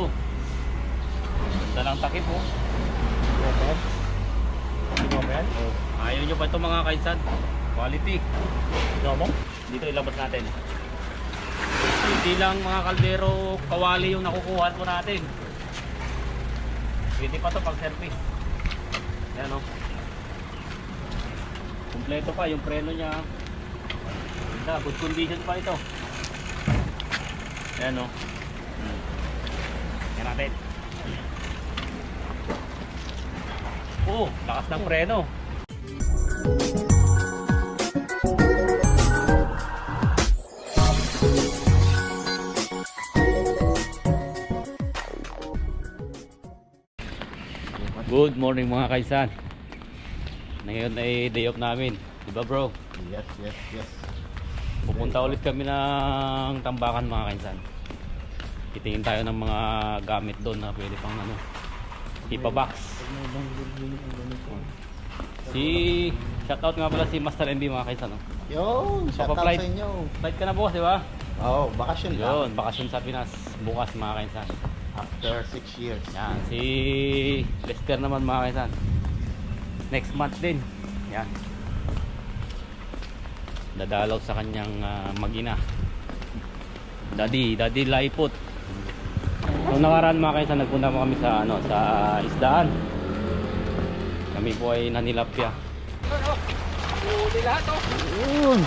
ito. Ganda ng takip oh. Oh, ayaw nyo pa ito mga kaisan. Quality. Ano mo? Dito ilabas natin. Hindi lang mga kaldero kawali yung nakukuha po natin. Pwede pa to pag service. Ayan o. Kompleto pa yung preno niya. Ganda, good condition pa ito. Ayan o. Hmm. Natin. Oo, lakas ng preno. Good morning mga kaisan. Ngayon ay day off namin. Diba bro? Yes, yes, yes. Pupunta ulit kami ng tambakan mga kaisan. Titingin tayo ng mga gamit doon na pwede pang ano. Ipa-box. Si shoutout nga pala si Master MB mga kaisan. Oh. Yun, shout out sa inyo. Flight ka na bukas, di ba? Oo, oh, bakasyon lang. Yun, bakasyon sa Pinas bukas mga kaisan. After 6 years. Yan, si Lester naman mga kaisan. Next month din. Yan. Dadalaw sa kanyang ah, mag-ina. Daddy, Daddy Laipot. Noong nakaraan mga kaisan, nagpunta po kami sa ano, sa isdaan. Kami po ay nanilapya. Yun.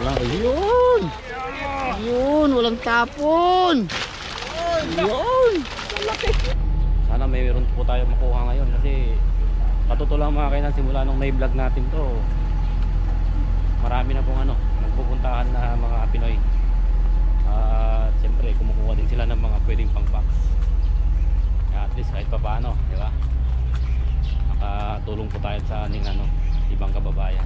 Wala, yun. Yun, walang tapon. Yun. Sana may meron po tayo makuha ngayon kasi lang mga kainan simula nung na-vlog natin to marami na pong ano nagpupuntahan na mga Pinoy at siyempre kumukuha sila ng mga pwedeng pang box at least kahit pa paano di ba nakatulong po tayo sa aning ano ibang kababayan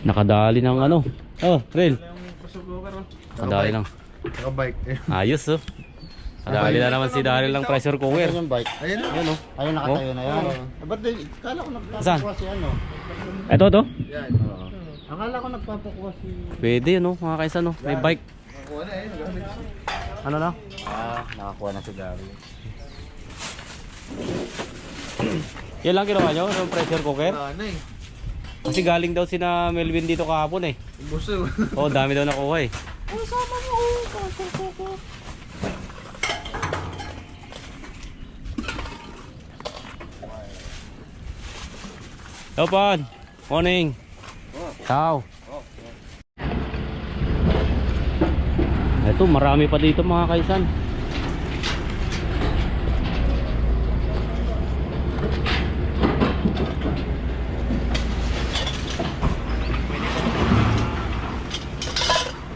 nakadali ng ano oh Rel nakadali lang Naka-bike. ayos oh nakadali na naman si Daryl ng pressure cooker Ayun yung bike. Ayun, Ayun oh. Ayun, nakatayo na yan. Eh, ba't din, kala ko nagpapakuha si ano. Ito to? Yan. Akala ko nagpapakuha si... Pwede no, mga kaisa no. May bike. Nakakuha na eh, nagamit. Ano na? Ah, nakakuha na si Gary. Yan lang ginawa nyo, yung pressure cooker. Ano eh. Kasi galing daw si na Melvin dito kahapon eh. Buso. Oo, dami daw nakuha eh. Hello, Pan. Morning. Ciao. Ito, marami pa dito mga kaisan.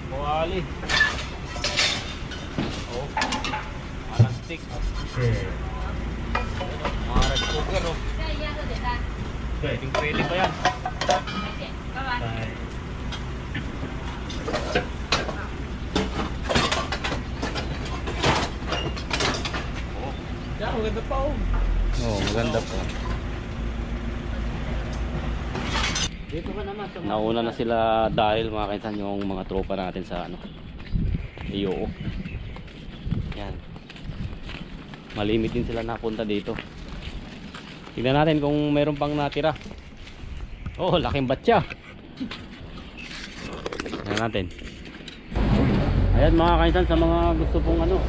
Kuwali. Oh. Stick. Mga rice cooker oh. Pwedeng pwede pa yan. Ay. Maganda pa oh. Oo, maganda pa. Dito ka naman. sa- Nauna na sila dahil mga kaisan yung mga tropa natin sa ano. Iyo. Yan. Malimit din sila napunta dito. Tingnan natin kung meron pang natira. Oh, laking batya. Tingnan natin. Ayan mga kaisan sa mga gusto pong ano.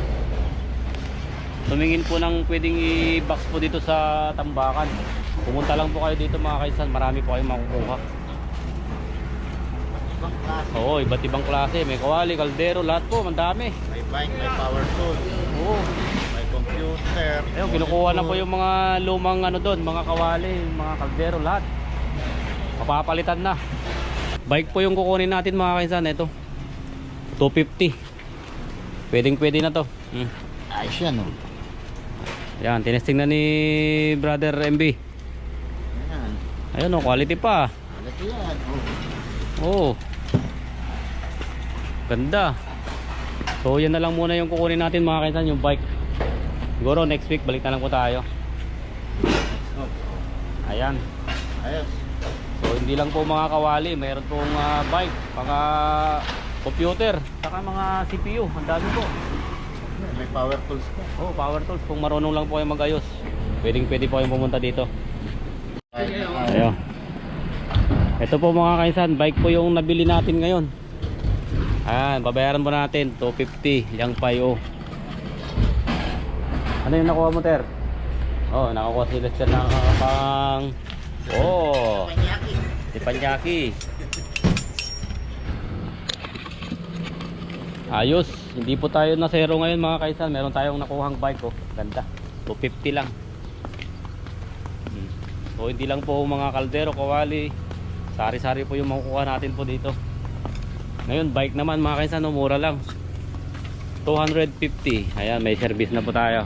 Tumingin po ng pwedeng i-box po dito sa Tambakan. Pumunta lang po kayo dito mga kaisan, marami po kayong makukuha. Ibang klase. Oo, iba't ibang klase. May kawali, kaldero, lahat po, mandami. May bike, may power tool, Oo. may computer. Ayun, kinukuha na po yung mga lumang ano doon, mga kawali, mga kaldero, lahat. Mapapalitan na. Bike po yung kukunin natin mga kaisan, ito. 250. Pwedeng pwede na to. Hmm. Ayos yan oh. Yan, tinesting na ni Brother MB. Ayan. Ayun oh, quality pa. Alito yan. Oh. Oo. Ganda. So yan na lang muna yung kukunin natin mga kaisan, yung bike. Siguro next week balik na lang po tayo. Ayan. Ayos. So hindi lang po mga kawali, mayroon pong ah, bike, mga computer, saka mga CPU, ang dami po. May power tools pa. Oh, power tools. Kung marunong lang po kayo mag-ayos, pwedeng pwede po kayong pumunta dito. Ayo. Ito po mga kaisan, bike po yung nabili natin ngayon. Ayan, babayaran po natin 250 yang payo. Ano yung nakuha mo, Ter? Oh, nakakuha si Lester ng pang Oh, si Panyaki. Ayos, hindi po tayo na zero ngayon mga kaisan. Meron tayong nakuhang bike oh. Ganda. 250 lang. Hmm. So hindi lang po mga kaldero, kawali. Sari-sari po yung makukuha natin po dito. Ngayon bike naman mga kaisan, no, mura lang. 250. Ayan, may service na po tayo.